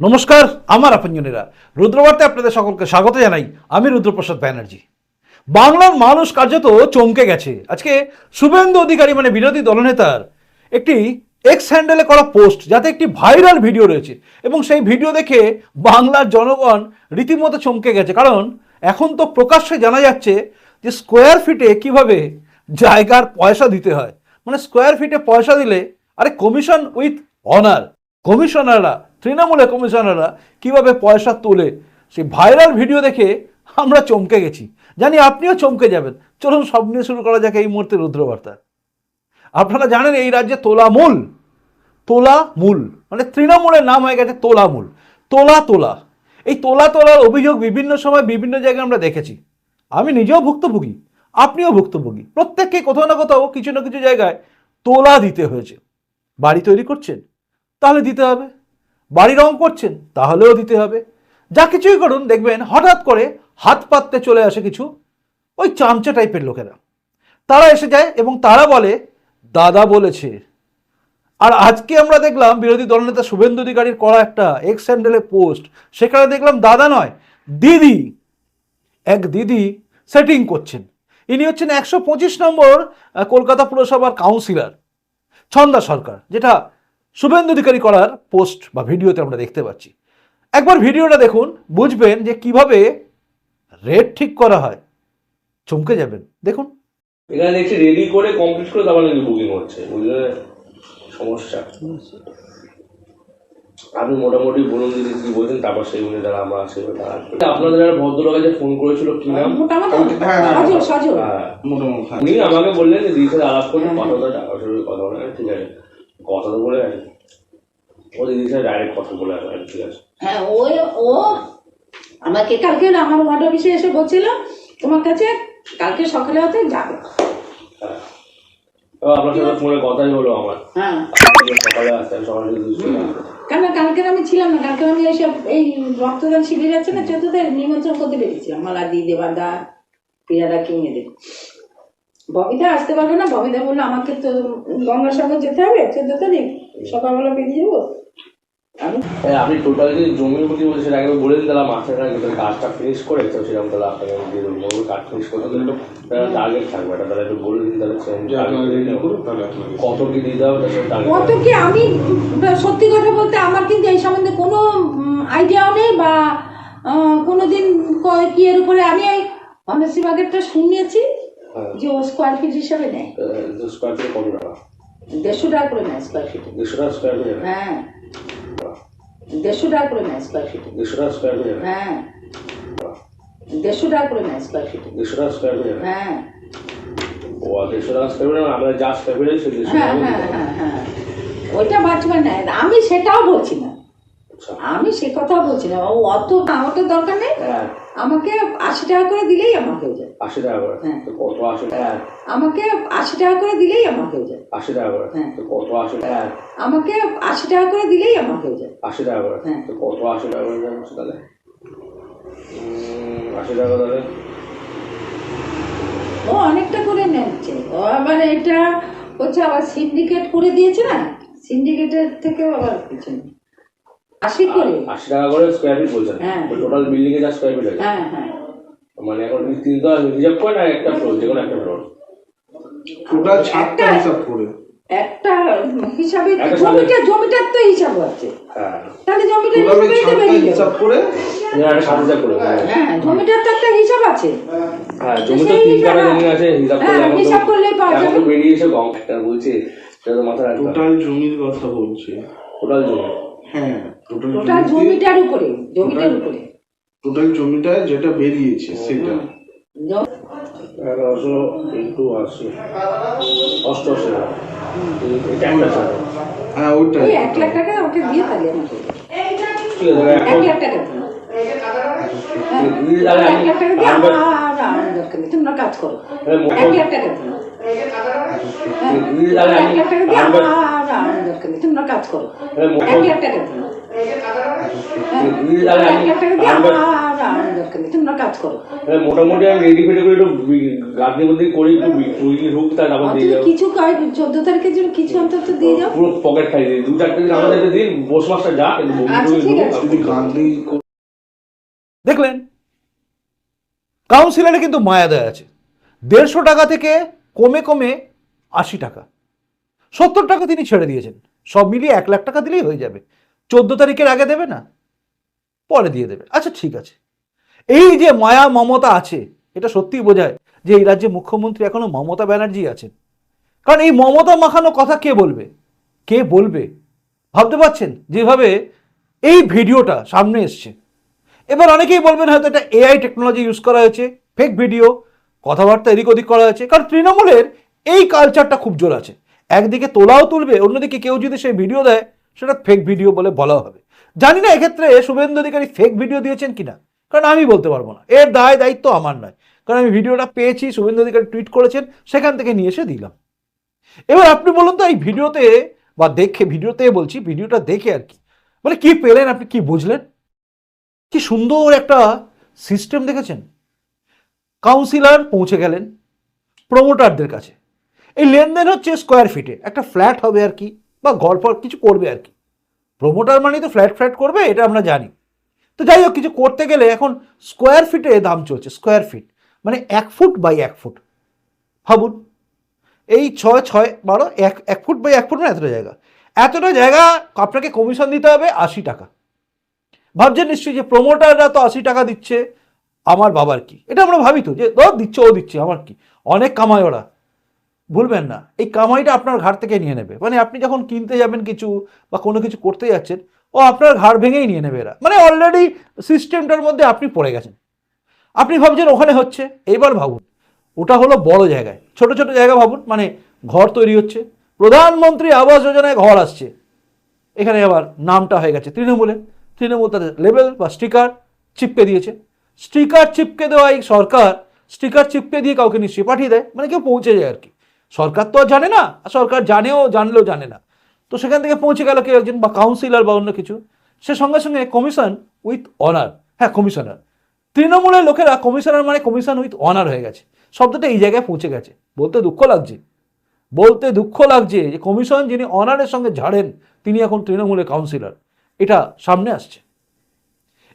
নমস্কার, আমার আপনজনেরা। রুদ্রবার্তে আপনাদের সকলকে স্বাগত জানাই আমি রুদ্রপ্রসাদ ব্যানার্জি। বাংলার মানুষ কার্যত চমকে গেছে। আজকে শুভেন্দু অধিকারী মানে বিরোধী দলনেতার একটি এক্স হ্যান্ডেলে করা পোস্ট যাতে একটি ভাইরাল ভিডিও রয়েছে। এবং সেই ভিডিও দেখে বাংলার জনগণ রীতিমতো চমকে গেছে। কারণ এখন তো প্রকাশ্যে জানা যাচ্ছে যে স্কোয়ার ফিটে কীভাবে জায়গার পয়সা দিতে হয়। মানে স্কোয়ার ফিটে পয়সা দিলে, আরে কমিশন উইথ অনার কমিশনাররা তৃণমূলের কমিশনাররা কীভাবে পয়সা তোলে, সেই ভাইরাল ভিডিও দেখে আমরা চমকে গেছি। জানি আপনিও চমকে যাবেন। চলুন, সব নিয়ে শুরু করা যাক এই মুহূর্তে রুদ্রবার্তা। আপনারা জানেন এই রাজ্যে তোলামূল তোলামূল মানে তৃণমূলের নাম হয়ে গেছে তোলামূল তোলা তোলা। এই তোলা তোলার অভিযোগ বিভিন্ন সময় বিভিন্ন জায়গায় আমরা দেখেছি। আমি নিজেও ভুক্তভোগী। আপনিও ভুক্তভোগী। প্রত্যেককে কোথাও না কোথাও কিছু না কিছু জায়গায় তোলা দিতে হয়েছে। বাড়ি তৈরি করছেন। তাহলে দিতে হবে। বাড়ি রং করছেন, তাহলেও দিতে হবে। যা কিছুই করুন, দেখবেন হঠাৎ করে হাত পাততে চলে আসে কিছু, ওই চামচা টাইপের লোকেরা। তারা এসে যায় এবং তারা বলে, দাদা বলেছে। আর আজকে আমরা দেখলাম বিরোধী দলনেতা শুভেন্দু অধিকারীর করা একটা এক্স হ্যান্ডেলে পোস্ট সেখানে দেখলাম দাদা নয়, দিদি, এক দিদি সেটিং করছেন। ইনি হচ্ছেন একশো পঁচিশ নম্বর কলকাতা পুরসভার কাউন্সিলর ছন্দা সরকার, যেটা শুভেন্দু অধিকারী করার পোস্ট বা ভিডিওতে আমরা দেখতে পাচ্ছি। একবার ভিডিওটা দেখুন বুঝবেন যে কীভাবে রেট ঠিক করা হয়। চমকে যাবেন দেখুন। এখানে দেখছি রেডি করে কমপ্লিট করে তারপর নাকি বুকিং হচ্ছে বুঝলে? সমস্যা। আপনি মোটামুটি বলুন দিদি কি বলছেন তারপর সেই অনুযায়ী তারা আমরা সেভাবে তারা আপনাদের যারা ভদ্রলোক আছে ফোন করেছিল কি নাম? সজল হ্যাঁ। মোটামুটি উনি আমাকে বললেন যে দিদির সাথে আলাপ করতে কথা বলে টাকা কথা বলে ঠিক আছে। কথা তো বলে গেছে ও দিদির সাথে ডাইরেক্ট কথা বলে আসবে ঠিক আছে। হ্যাঁ ওই ও আমাকে কালকে আমার ওয়ার্ড অফিসে এসে বলছিল তোমার কাছে কালকে সকালে হতে যাবে। আপনার সাথে ফোনে কথাই হলো আমার। হ্যাঁ। সকালে আসতেন সকালে কেন কালকে আমি ছিলাম না কালকে আমি এইসব এই রক্তদান শিবির আছে না চোদ্দতে নিমন্ত্রণ করতে পেরেছিলাম মালা দি দেবাদা প্রিয়াদা কিনে দেব। ববিতা আসতে পারবে না? ববিতা বলল আমাকে তো গঙ্গাসাগর যেতে হবে চোদ্দ তারিখ। সকালবেলা বেরিয়ে যাব। আমি আপনি টোটাল যে জমির প্রতি বলছেন সেটা একবার বলে দিন তাহলে মাসের আগে তাহলে কাজটা ফিনিশ করে তো সেরকম তাহলে আপনাকে দিয়ে দেবো। বলব কাজ ফিনিশ করতে তাহলে টার্গেট থাকবে এটা তাহলে একটু বলে দিন তাহলে সেরকম যে আপনারা দিয়ে দেবো। কত কি তাহলে টার্গেট কত কি আমি সত্যি কথা বলতে আমার কিন্তু এই সম্বন্ধে কোনো আইডিয়াও নেই বা আহ, কোনোদিন ক- কি এর উপরে আমি ওই অনার্সি বাগেরটা শুনিয়েছি। যে ও স্কোয়ার ফিট হিসাবে নেয় স্কোয়ার ফিট কত টাকা দেড়শো টাকা করে নেয় স্কোয়ার ফিটে দেড়শো টাকা স্কোয়ার ফিট হ্যাঁ দেড়শো টাকা করে নেয় স্কোয়ার ফিটে দেড়শো টাকা স্কোয়ার ফিট হ্যাঁ দেড়শো টাকা করে নেয় স্কোয়ার ফিটে দেড়শো টাকা স্কোয়ার ফিট হ্যাঁ ও আর দেড়শো টাকা স্কোয়ার ফিট আমরা যা স্কোয়ার ফিট আছে দেড়শো হ্যাঁ হ্যাঁ হ্যাঁ হ্যাঁ ওইটা বাঁচবে আমি সেটাও বলছি না আচ্ছা আমি সে কথাও বলছি না ও অত তো দরকার নেই হ্যাঁ আমাকে আশি টাকা করে দিলেই আমার হয়ে যায়। আশি টাকা করে? হ্যাঁ। কত আশি টাকা? আমাকে আশি টাকা করে দিলেই আমার হয়ে যায়। আশি টাকা করে? হ্যাঁ। কত আশি টাকা? আমাকে আশি টাকা করে দিলেই আমার হয়ে যায়। আশি টাকা করে? হ্যাঁ। কত আশি টাকা করে তাহলে? উম, আশি টাকা তাহলে? ও অনেকটা করে নিচ্ছে। ও আবার এটা হচ্ছে আবার সিন্ডিকেট করে দিয়েছে না? সিন্ডিকেটের থেকেও আবার কিছু নেই। আশি করে আশি টাকা করে স্কোয়ার ফিট বলছেন। হ্যাঁ। টোটাল বিল্ডিং এ যা স্কোয়ার ফিট আছে। হ্যাঁ হ্যাঁ। মানে এখন তিনটা হিসাব করে না একটা ফ্লোর যে কোনো একটা ফ্লোর টোটাল ছাদটা হিসাব করে। একটা হিসাবে জমিটা জমিটার তো হিসাব আছে। হ্যাঁ। তাহলে জমিটার হিসাবে তো বেরিয়ে হিসাব। করে। হ্যাঁ হ্যাঁ জমিটার তো একটা হিসাব আছে। হ্যাঁ জমি তো তিন কাটা হিসাবে- জমি আছে হিসাব হ্যাঁ, করলে হিসাব তো- করলেই পাওয়া যাবে। তো বেরিয়েছে কম একটা বলছি সেটা তো টোটাল জমির কথা বলছি। টোটাল জমি। হ্যাঁ টোটাল ওটা জমিটার উপরে জমিটার উপরে। টোটাল জমিটা যেটা বেরিয়েছে সেটা। এগারোশো ইন্টু আশি। অষ্টআশি হ্যাঁ ওইটাই এক লাখ টাকা ওকে দিয়ে তাহলে এক লাখ টাকা দিন। হ্যাঁ, দিদি তাহলে এক লাখ টাকা দিয়ে আমার আমার দরকার নেই তোমরা কাজ করো। হ্যাঁ, এক লাখ টাকা দিন। হ্যাঁ, দিদি তাহলে এক লাখ টাকা দিয়ে আমি- আমার আমার দরকার নেই তোমরা কাজ করো। হ্যাঁ, এক লাখ টাকা দিন। হ্যাঁ, টাকা দিয়ে মোটামুটি আমি রেডি ফেডি করে একটু করি একটু তার যাব কিছু চোদ্দ তারিখের জন্য কিছু অন্তত দিয়ে যাও। পুরো পকেট খাই দিই দু চারটে দিন আমাদের দিন বস মাসটা যা কিন্তু বমি আচ্ছা, দেখলেন? কাউন্সিলরে কিন্তু মায়া দেয় আছে। দেড়শো টাকা থেকে কমে কমে আশি টাকা। সত্তর টাকা তিনি ছেড়ে দিয়েছেন। সব মিলিয়ে এক লাখ টাকা দিলেই হয়ে যাবে। চোদ্দ তারিখের আগে দেবে না? পরে দিয়ে দেবে। আচ্ছা ঠিক আছে। এই যে মায়া, মমতা আছে, এটা সত্যিই বোঝায় যে এই রাজ্যে মুখ্যমন্ত্রী এখনও মমতা ব্যানার্জি আছেন। কারণ এই মমতা মাখানো কথা কে বলবে? কে বলবে? ভাবতে পারছেন? যেভাবে এই ভিডিওটা সামনে এসছে। এবার অনেকেই বলবেন হয়তো এটা এআই টেকনোলজি ইউজ করা হয়েছে ফেক ভিডিও কথাবার্তা এদিক ওদিক করা হয়েছে। কারণ তৃণমূলের এই কালচারটা খুব জোর আছে। একদিকে তোলাও তুলবে, অন্যদিকে কেউ যদি সেই ভিডিও দেয়, সেটা ফেক ভিডিও বলে বলা হবে। জানি না এক্ষেত্রে শুভেন্দু অধিকারী ফেক ভিডিও দিয়েছেন কিনা, কারণ আমি বলতে পারব না। এর দায় দায়িত্ব আমার নয়। কারণ আমি ভিডিওটা পেয়েছি, শুভেন্দু অধিকারী টুইট করেছেন, সেখান থেকে নিয়ে এসে দিলাম। এবার আপনি বলুন তো, এই ভিডিওতে বা দেখে, ভিডিওতে বলছি, ভিডিওটা দেখে আর কি। মানে কি পেলেন, আপনি কি বুঝলেন? কি সুন্দর একটা সিস্টেম দেখেছেন? কাউন্সিলর পৌঁছে গেলেন প্রমোটারদের কাছে। এই লেনদেন হচ্ছে স্কোয়ার ফিটে একটা ফ্ল্যাট হবে আর কি, বা ঘর ফর কিছু করবে আর কি। প্রমোটার মানে তো ফ্ল্যাট ফ্ল্যাট করবে, এটা আমরা জানি। তো যাই হোক, কিছু করতে গেলে এখন স্কোয়ার ফিটে দাম চলছে স্কোয়ার ফিট মানে এক ফুট বাই এক ফুট ভাবুন। এই ছয় ছয়, বারো, এক এক ফুট বাই এক ফুট মানে এতটা জায়গা। এতটা জায়গা আপনাকে কমিশন দিতে হবে আশি টাকা। ভাবছেন নিশ্চয়ই যে প্রমোটাররা তো আশি টাকা দিচ্ছে, আমার বাবার কি? এটা আমরা ভাবি তো, যে দিচ্ছে, ও দিচ্ছে, আমার কি? অনেক কামায় ওরা। ভুলবেন না। এই কামাইটা আপনার ঘাট থেকে নিয়ে নেবে। মানে আপনি যখন কিনতে যাবেন কিছু বা কোনো কিছু করতে যাচ্ছেন, ও আপনার ঘাড় ভেঙেই নিয়ে নেবে এরা। মানে অলরেডি সিস্টেমটার মধ্যে আপনি পড়ে গেছেন। আপনি ভাবছেন ওখানে হচ্ছে এইবার ভাবুন। ওটা হলো বড় জায়গায়। ছোট ছোট জায়গা ভাবুন মানে ঘর তৈরি হচ্ছে। প্রধানমন্ত্রী আবাস যোজনায় ঘর আসছে। এখানে আবার নামটা হয়ে গেছে তৃণমূলে। তৃণমূল তাদের লেবেল বা স্টিকার চিপকে দিয়েছে। স্টিকার চিপকে দেওয়া এই সরকার স্টিকার চিপকে দিয়ে কাউকে নিশ্চয়ই পাঠিয়ে দেয়। মানে কেউ পৌঁছে যায় আর কি। সরকার তো আর জানে না, আর সরকার জানেও, জানলেও জানে না। তো সেখান থেকে পৌঁছে গেল কেউ একজন বা কাউন্সিলর বা অন্য কিছু। সে সঙ্গে সঙ্গে কমিশন উইথ অনার হ্যাঁ কমিশনার তৃণমূলের লোকেরা কমিশনার মানে কমিশন উইথ অনার হয়ে গেছে। শব্দটা এই জায়গায় পৌঁছে গেছে। বলতে দুঃখ লাগছে। বলতে দুঃখ লাগছে যে কমিশন যিনি অনারের সঙ্গে ঝাড়েন, তিনি এখন তৃণমূলের কাউন্সিলর এটা সামনে আসছে।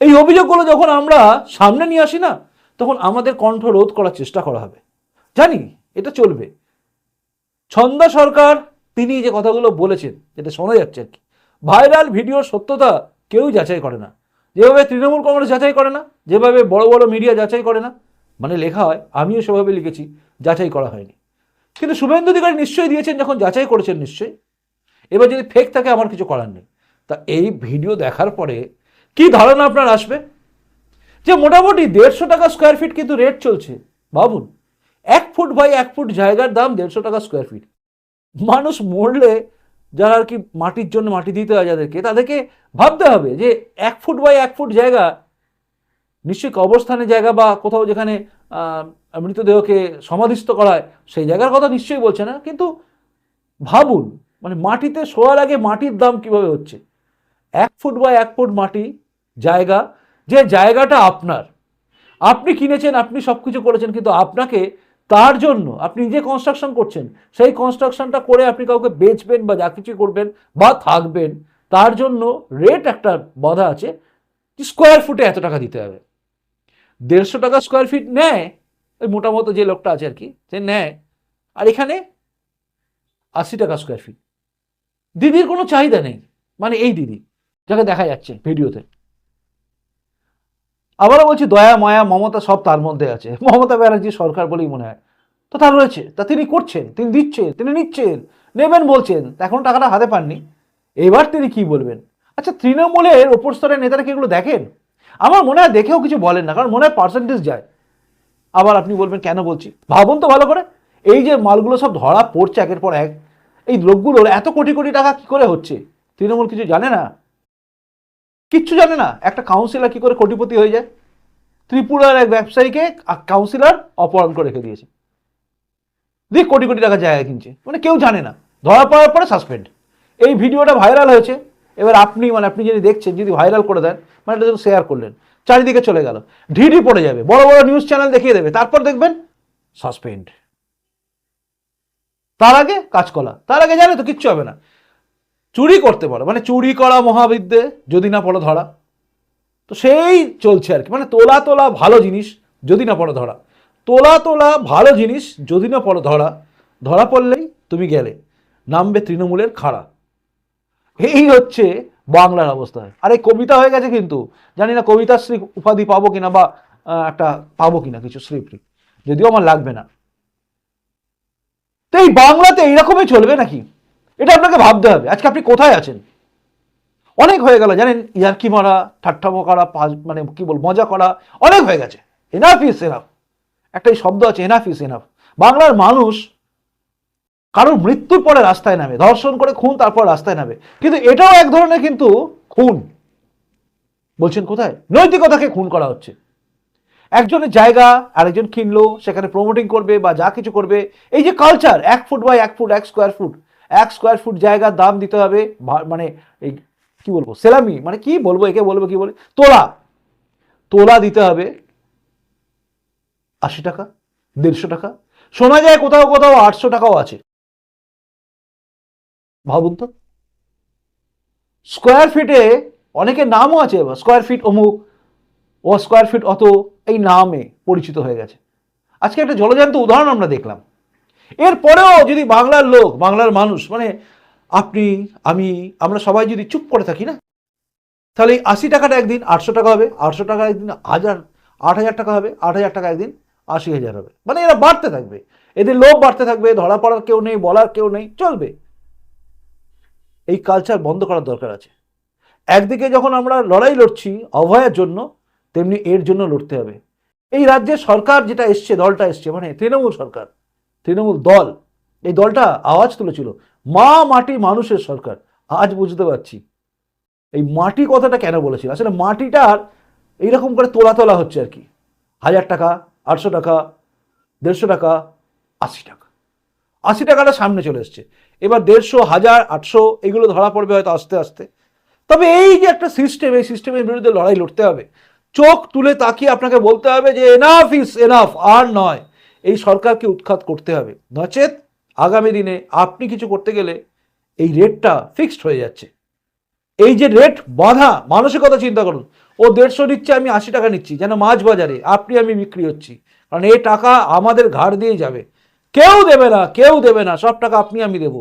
এই অভিযোগগুলো যখন আমরা সামনে নিয়ে আসি না, তখন আমাদের কণ্ঠ রোধ করার চেষ্টা করা হবে। জানি, এটা চলবে। ছন্দা সরকার, তিনি যে কথাগুলো বলেছেন, যেটা শোনা যাচ্ছে আর কি, ভাইরাল ভিডিওর সত্যতা কেউ যাচাই করে না। যেভাবে তৃণমূল কংগ্রেস যাচাই করে না, যেভাবে বড় বড় মিডিয়া যাচাই করে না মানে লেখা হয়, আমিও সেভাবে লিখেছি, যাচাই করা হয়নি। কিন্তু শুভেন্দু অধিকারী নিশ্চয়ই দিয়েছেন, যখন যাচাই করেছেন নিশ্চয়ই। এবার যদি ফেক থাকে, আমার কিছু করার নেই। তা এই ভিডিও দেখার পরে কি ধারণা আপনার আসবে? যে মোটামুটি দেড়শো টাকা স্কোয়ার ফিট কিন্তু রেট চলছে। ভাবুন। এক ফুট বাই এক ফুট জায়গার দাম দেড়শো টাকা স্কোয়ার ফিট মানুষ মরলে যারা আর কি মাটির জন্য মাটি দিতে হয় যাদেরকে, তাদেরকে ভাবতে হবে যে এক ফুট বাই এক ফুট জায়গা নিশ্চয়ই কবরস্থানের জায়গা বা কোথাও যেখানে মৃতদেহকে সমাধিস্থ করা হয়, সেই জায়গার কথা নিশ্চয়ই বলছে না। কিন্তু ভাবুন মানে মাটিতে শোয়ার আগে মাটির দাম কীভাবে হচ্ছে? এক ফুট বা এক ফুট মাটি জায়গা, যে জায়গাটা আপনার। আপনি কিনেছেন, আপনি সব কিছু করেছেন, কিন্তু আপনাকে তার জন্য আপনি যে কনস্ট্রাকশন করছেন, সেই কনস্ট্রাকশনটা করে আপনি কাউকে বেচবেন বা যা কিছু করবেন বা থাকবেন, তার জন্য রেট একটা বাধা আছে স্কোয়ার ফুটে এত টাকা দিতে হবে। দেড়শো টাকা স্কোয়ার ফিট নেয়, ওই মোটামতো যে লোকটা আছে আর কি, সে নেয়। আর এখানে আশি টাকা স্কোয়ার ফিট দিদির কোনো চাহিদা নেই মানে এই দিদি, যাকে দেখা যাচ্ছে ভিডিওতে। আবারও বলছি, দয়া, মায়া, মমতা সব তার মধ্যে আছে। মমতা ব্যানার্জি সরকার বলেই মনে হয়। তো তার রয়েছে। তা তিনি করছেন, তিনি দিচ্ছেন, তিনি নিচ্ছেন, নেবেন বলছেন, এখন টাকাটা হাতে পাননি। এবার তিনি কি বলবেন? আচ্ছা তৃণমূলের ওপর স্তরের নেতারা কি এগুলো দেখেন? আমার মনে হয় দেখেও কিছু বলেন না, কারণ মনে হয় পার্সেন্টেজ যায়। আবার আপনি বলবেন, কেন বলছি? ভাবুন তো ভালো করে। এই যে মালগুলো সব ধরা পড়ছে একের পর এক, এই লোকগুলোর এত কোটি কোটি টাকা কি করে হচ্ছে? তৃণমূল কিছু জানে না। কিচ্ছু জানে না। একটা কাউন্সিলর কি করে কোটিপতি হয়ে যায়? ত্রিপুরার এক ব্যবসায়ীকে কাউন্সিলর অপহরণ করে রেখে দিয়েছে। দিয়ে কোটি কোটি টাকা জায়গা কিনছে। মানে কেউ জানে না। ধরা পড়ার পরে সাসপেন্ড এই ভিডিওটা ভাইরাল হয়েছে। এবার আপনি মানে আপনি যদি দেখছেন, যদি ভাইরাল করে দেন মানে এটা শেয়ার করলেন। চারিদিকে চলে গেল। ঢিঢি পড়ে যাবে। বড় বড় নিউজ চ্যানেল দেখিয়ে দেবে। তারপর দেখবেন সাসপেন্ড তার আগে কাজকলা তার আগে জানে তো কিচ্ছু হবে না। চুরি করতে পারো। মানে চুরি করা মহাবিদ্যে যদি না পড়ো ধরা। তো সেই চলছে আর কি। মানে তোলা তোলা ভালো জিনিস, যদি না পড়ো ধরা। তোলা তোলা ভালো জিনিস, যদি না পড়ো ধরা। ধরা পড়লেই তুমি গেলে। নামবে তৃণমূলের খাড়া। এই হচ্ছে বাংলার অবস্থা। আর এই কবিতা হয়ে গেছে কিন্তু। জানি না কবিতাশ্রী উপাধি পাবো কিনা বা একটা পাবো কিনা কিছু শ্রী ফ্রি যদিও আমার লাগবে না। তো এই বাংলাতে এইরকমই চলবে নাকি? এটা আপনাকে ভাবতে হবে। আজকে আপনি কোথায় আছেন? অনেক হয়ে গেল, জানেন, ইয়ার্কি মারা, ঠাট্টামো করা মানে কি বল, মজা করা, অনেক হয়ে গেছে। এনাফ ইস এনাফ একটা শব্দ আছে এনাফ ইস এনাফ বাংলার মানুষ কারোর মৃত্যুর পরে রাস্তায় নামে, ধর্ষণ করে খুন, তারপর রাস্তায় নামে। কিন্তু এটাও এক ধরনের কিন্তু খুন। বলছেন কোথায়? নৈতিকতাকে খুন করা হচ্ছে। একজনের জায়গা আরেকজন কিনলো, সেখানে প্রমোটিং করবে বা যা কিছু করবে। এই যে কালচার এক ফুট বাই এক ফুট এক স্কোয়ার ফুট এক স্কোয়ার ফুট জায়গার দাম দিতে হবে মানে এই কি বলব, সেলামি মানে কি বলব, একে বলব, কি বলে, তোলা। তোলা দিতে হবে আশি টাকা, দেড়শো টাকা। শোনা যায় কোথাও কোথাও আটশো টাকাও আছে। ভাবুন তো। স্কোয়ার ফিটে অনেকের নামও আছে স্কোয়ার ফিট অমুক, ও স্কোয়ার ফিট অত, এই নামে পরিচিত হয়ে গেছে। আজকে একটা জলজান্ত উদাহরণ আমরা দেখলাম। এরপরেও যদি বাংলার লোক, বাংলার মানুষ মানে আপনি, আমি, আমরা সবাই যদি চুপ করে থাকি না, তাহলে এই আশি টাকাটা একদিন আটশো টাকা হবে, আটশো টাকা একদিন হাজার, আট হাজার টাকা হবে, আট হাজার টাকা একদিন আশি হাজার হবে। মানে এরা বাড়তে থাকবে। এদের লোভ বাড়তে থাকবে, ধরা পড়ার কেউ নেই, বলার কেউ নেই, চলবে। এই কালচার বন্ধ করার দরকার আছে। একদিকে যখন আমরা লড়াই লড়ছি অভয়ের জন্য, তেমনি এর জন্য লড়তে হবে। এই রাজ্যের সরকার যেটা এসছে, দলটা এসছে মানে তৃণমূল সরকার তৃণমূল দল, এই দলটা আওয়াজ তুলেছিল। মা মাটি মানুষের সরকার, আজ বুঝতে পারছি। এই মাটি কথাটা কেন বলেছিল? আসলে মাটিটার এইরকম করে তোলা তোলা হচ্ছে আর কি। হাজার টাকা, আটশো টাকা, দেড়শো টাকা, আশি টাকা। আশি টাকাটা সামনে চলে এসছে। এবার দেড়শো, হাজার, আটশো, এগুলো ধরা পড়বে হয়তো আস্তে আস্তে। তবে এই যে একটা সিস্টেম এই সিস্টেমের বিরুদ্ধে লড়াই লড়তে হবে। চোখ তুলে তাকিয়ে আপনাকে বলতে হবে যে এনাফ ইস এনাফ আর নয়। এই সরকারকে উৎখাত করতে হবে। নচেত আগামী দিনে আপনি কিছু করতে গেলে এই রেটটা ফিক্সড হয়ে যাচ্ছে। এই যে রেট বাঁধা, মানসিকতা চিন্তা করুন। ও দেড়শো নিচ্ছে আমি আশি টাকা নিচ্ছি, যেন মাছ বাজারে আপনি, আমি বিক্রি হচ্ছি। কারণ এই টাকা আমাদের ঘাড় দিয়ে যাবে। কেউ দেবে না, কেউ দেবে না, সব টাকা আপনি, আমি দেব।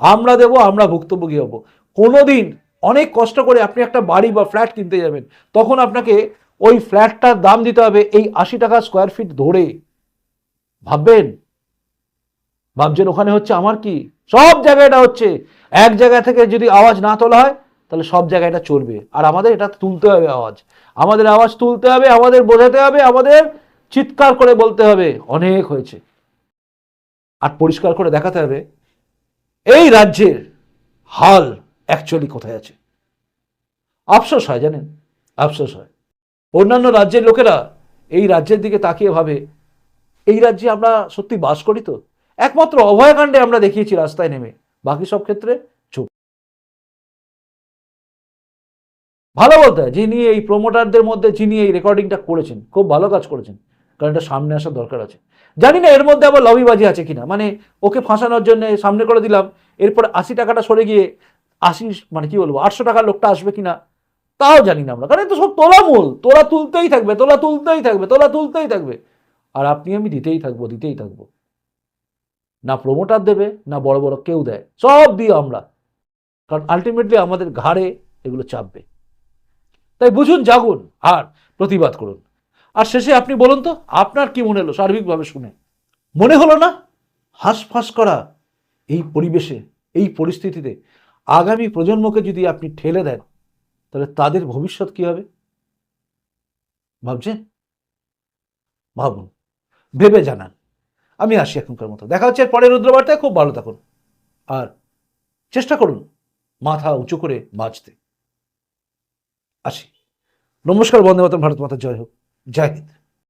আমরা দেব, আমরা ভুক্তভোগী হব। কোনোদিন অনেক কষ্ট করে আপনি একটা বাড়ি বা ফ্ল্যাট কিনতে যাবেন, তখন আপনাকে ওই ফ্ল্যাটটার দাম দিতে হবে, এই আশি টাকা স্কোয়ার ফিট ধরে। ভাববেন? ভাবছেন ওখানে হচ্ছে আমার কি? সব জায়গায় এটা হচ্ছে। এক জায়গা থেকে যদি আওয়াজ না তোলা হয়, তাহলে সব জায়গায় এটা চলবে। আর আমাদের এটা তুলতে হবে আওয়াজ। আমাদের আওয়াজ তুলতে হবে, আমাদের বোঝাতে হবে, আমাদের চিৎকার করে বলতে হবে। অনেক হয়েছে। আর পরিষ্কার করে দেখাতে হবে, এই রাজ্যের হাল অ্যাকচুয়ালি কোথায় আছে? আফসোস হয় জানেন? আফসোস হয়। অন্যান্য রাজ্যের লোকেরা এই রাজ্যের দিকে তাকিয়ে ভাবে এই রাজ্যে আমরা সত্যি বাস করি তো? একমাত্র অভয়কাণ্ডে আমরা দেখিয়েছি রাস্তায় নেমে। বাকি সব ক্ষেত্রে চুপ। ভালো বলতে, যিনি এই প্রমোটারদের মধ্যে, যিনি এই রেকর্ডিংটা করেছেন, খুব ভালো কাজ করেছেন। কারণ এটা সামনে আসার দরকার আছে। জানি না এর মধ্যে আবার লবিবাজি আছে কিনা। মানে ওকে ফাঁসানোর জন্য সামনে করে দিলাম, এরপর আশি টাকাটা সরে গিয়ে আশি মানে কি বলব, আটশো টাকার লোকটা আসবে কিনা, তাও জানি না আমরা। কারণ তো সব তোলামূল। তোলা তুলতেই থাকবে, তোলা তুলতেই থাকবে, তোলা তুলতেই থাকবে। আর আপনি আমি দিতেই থাকব দিতেই থাকব। না প্রমোটার দেবে, না বড় বড় কেউ দেয়, সব দিই আমরা। কারণ আলটিমেটলি আমাদের ঘাড়ে এগুলো চাপবে। তাই বুঝুন, জাগুন, আর প্রতিবাদ করুন। আর শেষে আপনি বলুন তো, আপনার কি মনে হলো সার্বিকভাবে শুনে? মনে হলো না? হাঁসফাঁস করা এই পরিবেশে, এই পরিস্থিতিতে আগামী প্রজন্মকে যদি আপনি ঠেলে দেন, তাহলে তাদের ভবিষ্যৎ কি হবে? ভাবছেন? ভাবুন। ভেবে জানান। আমি আসি এখনকার মতো। দেখা হচ্ছে পরের রুদ্রবার্তায়। খুব ভালো থাকুন। আর চেষ্টা করুন মাথা উঁচু করে বাঁচতে। আসি। নমস্কার, বন্দে মাতরম, ভারত মাতা, জয় হোক। জয় হিন্দ।